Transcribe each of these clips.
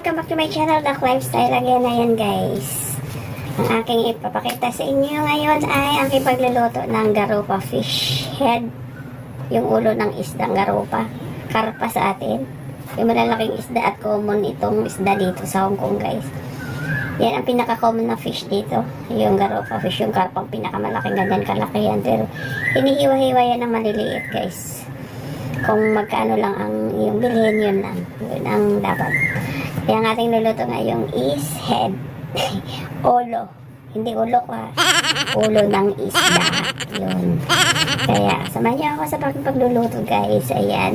welcome back to my channel, Duck Lifestyle. Again, ayan guys. Ang aking ipapakita sa inyo ngayon ay aking pagluluto ng garupa fish head. Yung ulo ng isdang garupa. Karpa sa atin. Yung malalaking isda at common itong isda dito sa Hong Kong guys. Yan ang pinaka-common na fish dito. Yung garupa fish, yung karpang pinakamalaking ganyan kalaki yan. Pero hinihiwa-hiwa yan ng maliliit guys. Kung magkano lang ang yung bilhin, yun lang. Yun ang dapat. Kaya ang ating luluto ngayong is head. Ulo. Hindi ulo ko ha. Ulo ng isda. Yun. Kaya, samahan niyo ako sa pag- pagluluto guys. Ayan.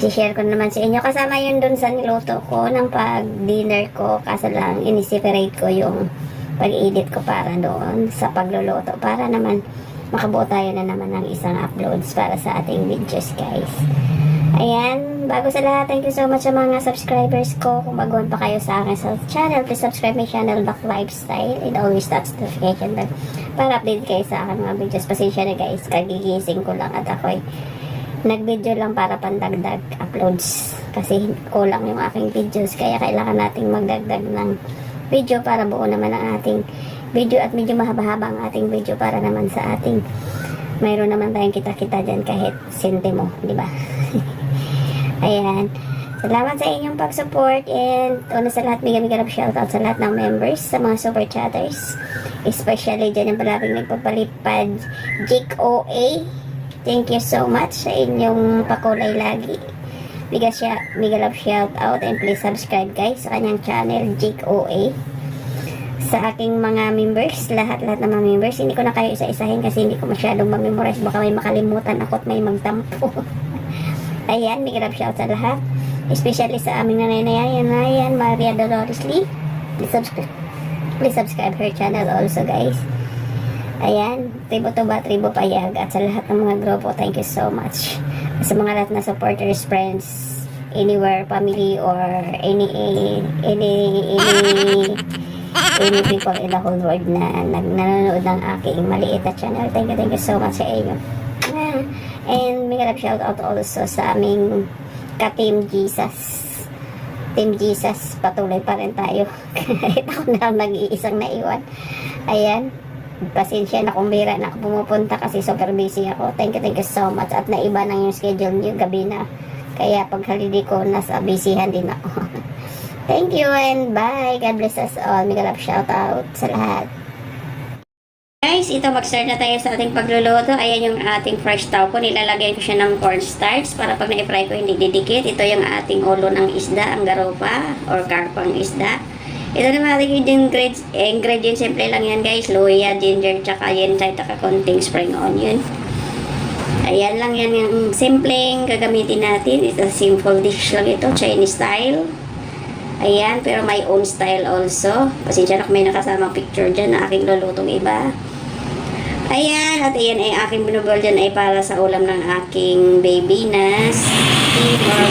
Si-share ko naman sa inyo. Kasama yun dun sa niluto ko ng pag-dinner ko. Kaso lang, ini-separate ko yung pag-edit ko para doon sa pagluluto. Para naman makabuo tayo na naman ng isang uploads para sa ating videos guys. Ayan, bago sa lahat, thank you so much sa mga subscribers ko. Kung baguhan pa kayo sa akin sa channel, please subscribe my channel, Doc Lifestyle, and always touch the notification bell para update kayo sa akin mga videos. Pasensya na guys, kagigising ko lang at ako'y nag-video lang para pandagdag uploads kasi kulang yung aking videos kaya kailangan nating magdagdag ng video para buo naman ang ating video at medyo mahaba-haba ang ating video para naman sa ating mayroon naman tayong kita-kita dyan kahit sentimo, di ba? Ayan. Salamat sa inyong pag-support and una sa lahat, bigyan bigyan shoutout sa lahat ng members, sa mga super chatters. Especially dyan ang palaging nagpapalipad, Jake OA. Thank you so much sa inyong pakulay lagi. Bigyan siya, love shoutout and please subscribe guys sa kanyang channel, Jake OA sa aking mga members, lahat-lahat ng mga members. Hindi ko na kayo isa-isahin kasi hindi ko masyadong mag-memorize. Baka may makalimutan ako at may magtampo. Ayan, big love shout sa lahat. Especially sa aming nanay na yan, na yan, Maria Dolores Lee. Please subscribe. Please subscribe her channel also, guys. Ayan, Tribo Tuba, Tribo Payag, at sa lahat ng mga grupo, thank you so much. Sa mga lahat na supporters, friends, anywhere, family, or any, any, any, any people in the whole world na nag nanonood ng aking maliit na channel. Thank you, thank you so much sa inyo. Ah, And may ganap shout out also sa aming ka-Team Jesus. Team Jesus, patuloy pa rin tayo. Kahit ako na lang nag-iisang naiwan. Ayan. Pasensya na kung bira na ako pumupunta kasi super busy ako. Thank you, thank you so much. At naiba na yung schedule niyo gabi na. Kaya pag holiday ko, nasa busyhan din ako. Thank you and bye. God bless us all. Mega love shout out sa lahat. Ito mag-start na tayo sa ating pagluluto. Ayan yung ating fresh tauco. Nilalagyan ko siya ng cornstarch para pag na-fry ko hindi didikit. Ito yung ating ulo ng isda, ang garopa or karpang isda. Ito naman ating ingredients, ingredients simple lang yan guys. Luya, ginger, tsaka yan, tsaka konting spring onion. Ayan lang yan yung simpleng gagamitin natin. Ito simple dish lang ito, Chinese style. Ayan, pero may own style also. Pasensya na kung may nakasamang picture dyan na aking lulutong iba. Ayan, at ayan ay aking binubol dyan ay para sa ulam ng aking baby na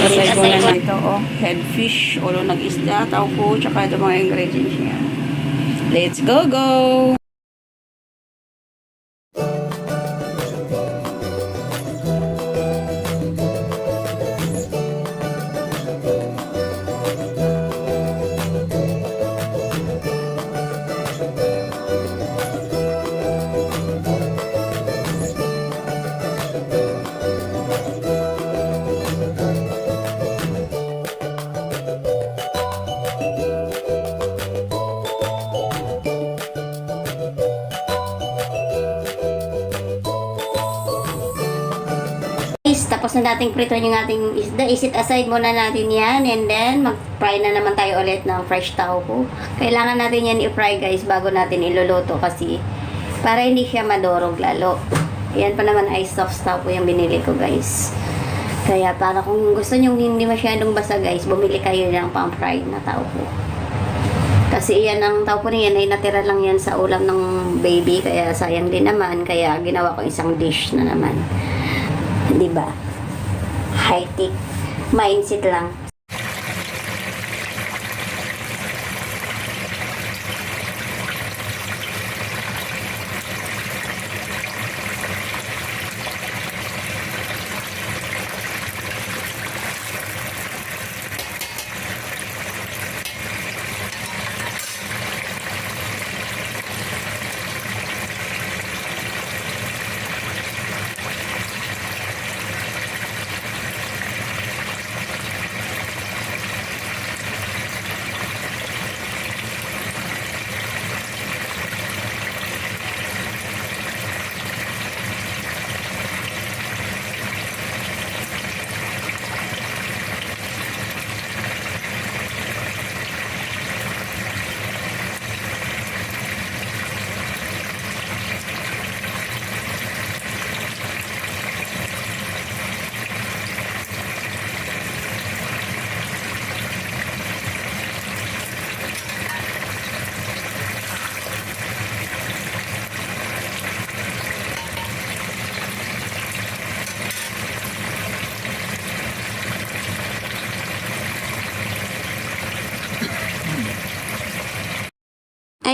Aside ko na Aside ito, oh. Head fish, ulo ng isda, taupo, tsaka ito mga ingredients niya. Let's go, go! Tapos na nating prito yung ating isda. Isit aside muna natin yan and then mag-fry na naman tayo ulit ng fresh tauco. Kailangan natin yan i-fry guys bago natin iluluto kasi para hindi siya madorog lalo. Yan pa naman ay soft tauco yung binili ko guys. Kaya para kung gusto nyo hindi masyadong basa guys, bumili kayo ng pang-fry na tauco. Kasi yan ang tauco na yan ay natira lang yan sa ulam ng baby kaya sayang din naman kaya ginawa ko isang dish na naman. Di ba? High-tech mindset lang.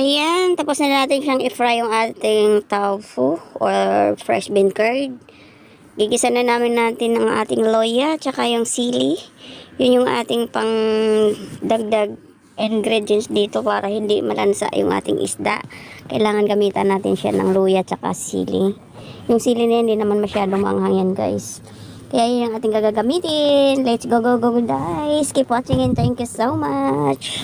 Ayan, tapos na natin siyang i-fry yung ating tofu or fresh bean curd. Gigisa na namin natin ang ating loya tsaka yung sili. Yun yung ating pang dagdag ingredients dito para hindi malansa yung ating isda. Kailangan gamitan natin siya ng luya tsaka sili. Yung sili na hindi naman masyadong maanghang yan guys. Kaya yun yung ating gagamitin. Let's go, go, go guys. Keep watching and thank you so much.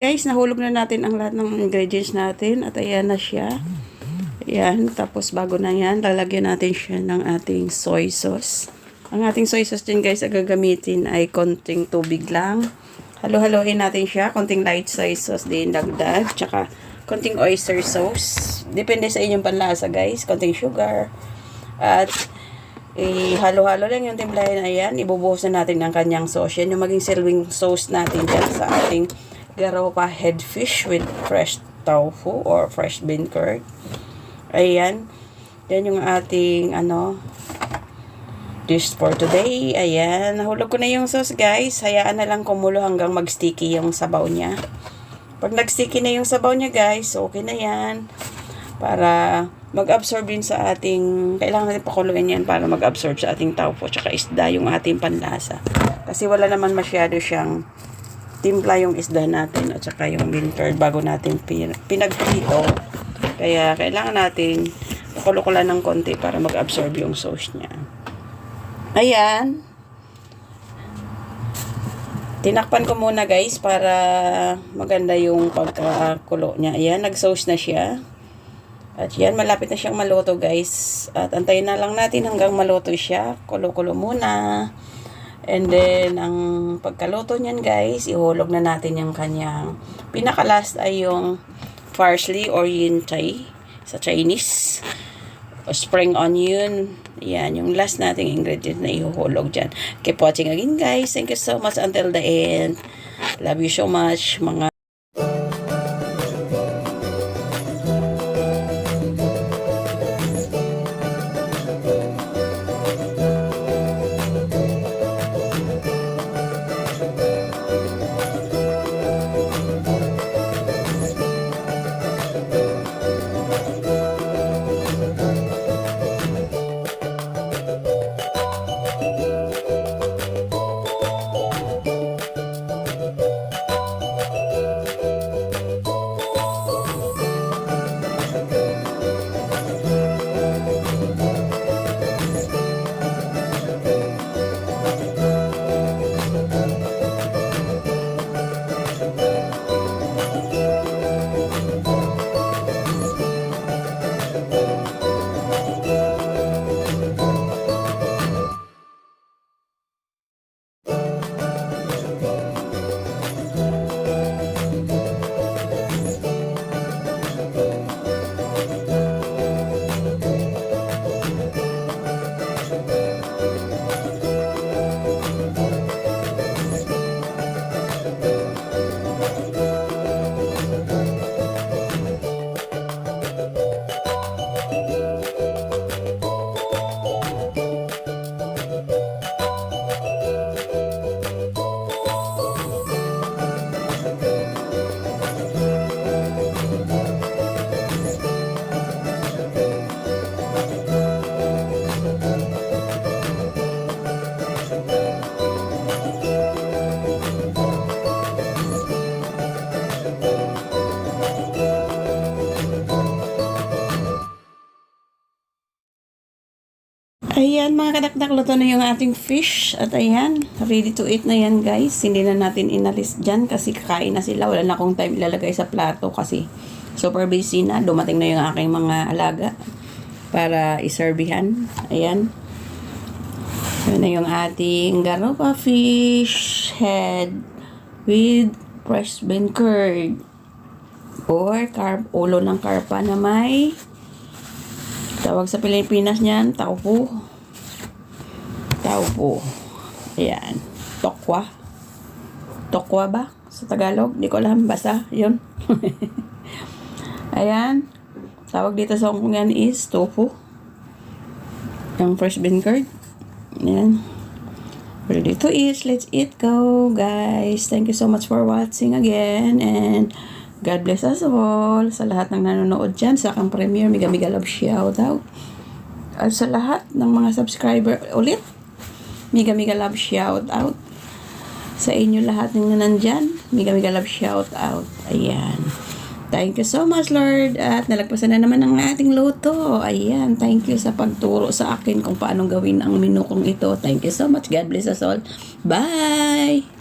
Guys, nahulog na natin ang lahat ng ingredients natin at ayan na siya. Ayan, tapos bago na yan, lalagyan natin siya ng ating soy sauce. Ang ating soy sauce din guys, ang gagamitin ay konting tubig lang. Halo-haloin natin siya, konting light soy sauce din dagdag, tsaka konting oyster sauce. Depende sa inyong panlasa guys, konting sugar. At ihalo-halo lang yung timplahin na yan. Ibubuhos na natin ng kanyang sauce. Yan yung maging silwing sauce natin dyan sa ating garopa head fish with fresh tofu or fresh bean curd. Ayan. Yan yung ating ano dish for today. Ayan. Nahulog ko na yung sauce guys. Hayaan na lang kumulo hanggang mag-sticky yung sabaw niya. Pag nag-sticky na yung sabaw niya guys, okay na yan. Para mag-absorb din sa ating, kailangan natin pakuluin yan para mag-absorb sa ating tofu tsaka isda yung ating panlasa. Kasi wala naman masyado siyang timpla yung isda natin at saka yung bean bago natin pin pinagprito. Kaya kailangan natin pakulukulan ng konti para mag-absorb yung sauce niya. Ayan. Tinakpan ko muna guys para maganda yung pagkakulo niya. Ayan, nag-sauce na siya. At yan, malapit na siyang maluto guys. At antayin na lang natin hanggang maluto siya. Kulo-kulo muna. And then, ang pagkaluto niyan guys, ihulog na natin yung kanyang pinaka-last ay yung parsley or yin chai sa Chinese. O spring onion. Yan, yung last nating ingredient na ihuhulog dyan. Keep watching again guys. Thank you so much until the end. Love you so much mga mga kadakdak, luto na yung ating fish. At ayan, ready to eat na yan guys. Hindi na natin inalis dyan kasi kakain na sila. Wala na akong time ilalagay sa plato kasi super busy na. Dumating na yung aking mga alaga para iserbihan. Ayan. Yun na yung ating garopa fish head with fresh bean curd or carp, ulo ng karpa na may tawag sa Pilipinas niyan, taupo. Taupo. Ayan. Tokwa. Tokwa ba? Sa Tagalog? Di ko alam. Basta. Yun. Ayan. Tawag dito sa Hong Kong yan is tofu. Yung fresh bean curd. Ayan. Ready to eat. Let's eat go, guys. Thank you so much for watching again. And God bless us all. Sa lahat ng nanonood dyan, sa akang premiere, mega mega love shout out. At sa lahat ng mga subscriber ulit, mega mega love shout out. Sa inyo lahat ng nandyan, mega mega love shout out. Ayan. Thank you so much, Lord. At nalagpasan na naman ang ating luto. Ayan. Thank you sa pagturo sa akin kung paano gawin ang menu kong ito. Thank you so much. God bless us all. Bye!